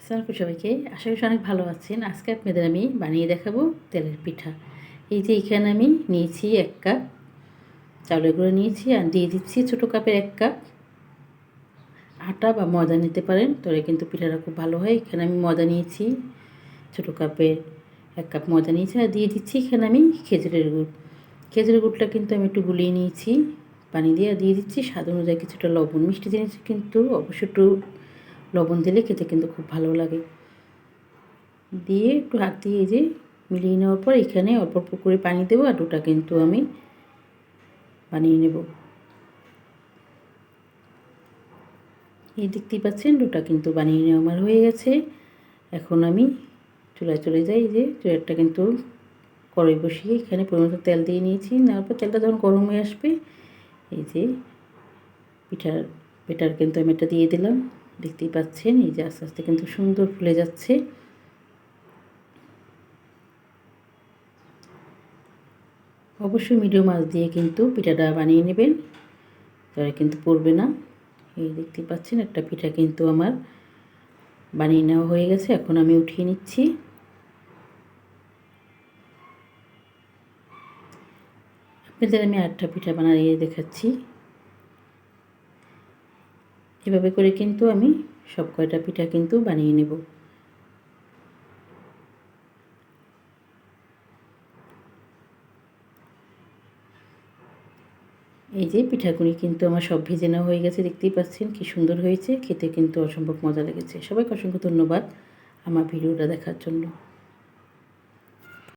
আসসালামু সবাইকে। আশা করি অনেক ভালো আছেন। আজকে আপনাদের আমি বানিয়ে দেখাবো তেলের পিঠা। এই যে এখানে আমি নিয়েছি এক কাপ চাউলের গুঁড়ো নিয়েছি আর দিয়ে দিচ্ছি ছোটো কাপের এক কাপ আটা বা ময়দা নিতে পারেন তবে কিন্তু পিঠাটা খুব ভালো হয়। এখানে আমি ময়দা নিয়েছি, ছোটো কাপের এক কাপ ময়দা নিয়েছি আর দিয়ে দিচ্ছি এখানে আমি খেজুরের গুড়। খেজুরের গুড়টা কিন্তু আমি একটু গুলিয়ে নিয়েছি, পানি দিয়ে দিয়ে দিচ্ছি। স্বাদ অনুযায়ী কিছুটা লবণ, মিষ্টি জিনিস কিন্তু অবশ্যই একটু লবণ দিলে খেতে কিন্তু খুব ভালো লাগে। দিয়ে একটু হাত দিয়ে যে মিলিয়ে নেওয়ার পর এখানে অল্প অল্প করে পানি দেবো আর ডোটা কিন্তু আমি বানিয়ে নেব। এই দেখতেই পাচ্ছেন ডোটা কিন্তু বানিয়ে নেওয়া আমার হয়ে গেছে। এখন আমি চুলায় চলে যাই যে চুলাটা কিন্তু কড়াই বসিয়ে এখানে পরিমাণ তেল দিয়ে নিয়েছি। নেওয়ার পর তেলটা যখন গরম হয়ে আসবে, এই যে পিঠার পেটার কিন্তু আমি এটা দিয়ে দিলাম। দেখতেই পাচ্ছেন, এই যে আস্তে আস্তে কিন্তু সুন্দর ফুলে যাচ্ছে। অবশ্যই মিডিয়াম মাছ দিয়ে কিন্তু পিঠাটা বানিয়ে নেবেন, তাহলে কিন্তু পড়বে না। এই দেখতে পাচ্ছেন, একটা পিঠা কিন্তু আমার বানিয়ে নেওয়া হয়ে গেছে, এখন আমি উঠিয়ে নিচ্ছি। আপনাদের আমি আটটা পিঠা বানিয়ে দেখাচ্ছি। এভাবে করে কিন্তু আমি সব কয়টা পিঠা কিন্তু বানিয়ে নেব। এই যে পিঠাগুলি কিন্তু আমার সব ভেজে নেওয়া হয়ে গেছে, দেখতেই পাচ্ছেন কি সুন্দর হয়েছে, খেতে কিন্তু অসম্ভব মজা লেগেছে। সবাইকে অসংখ্য ধন্যবাদ আমার ভিডিওটা দেখার জন্য।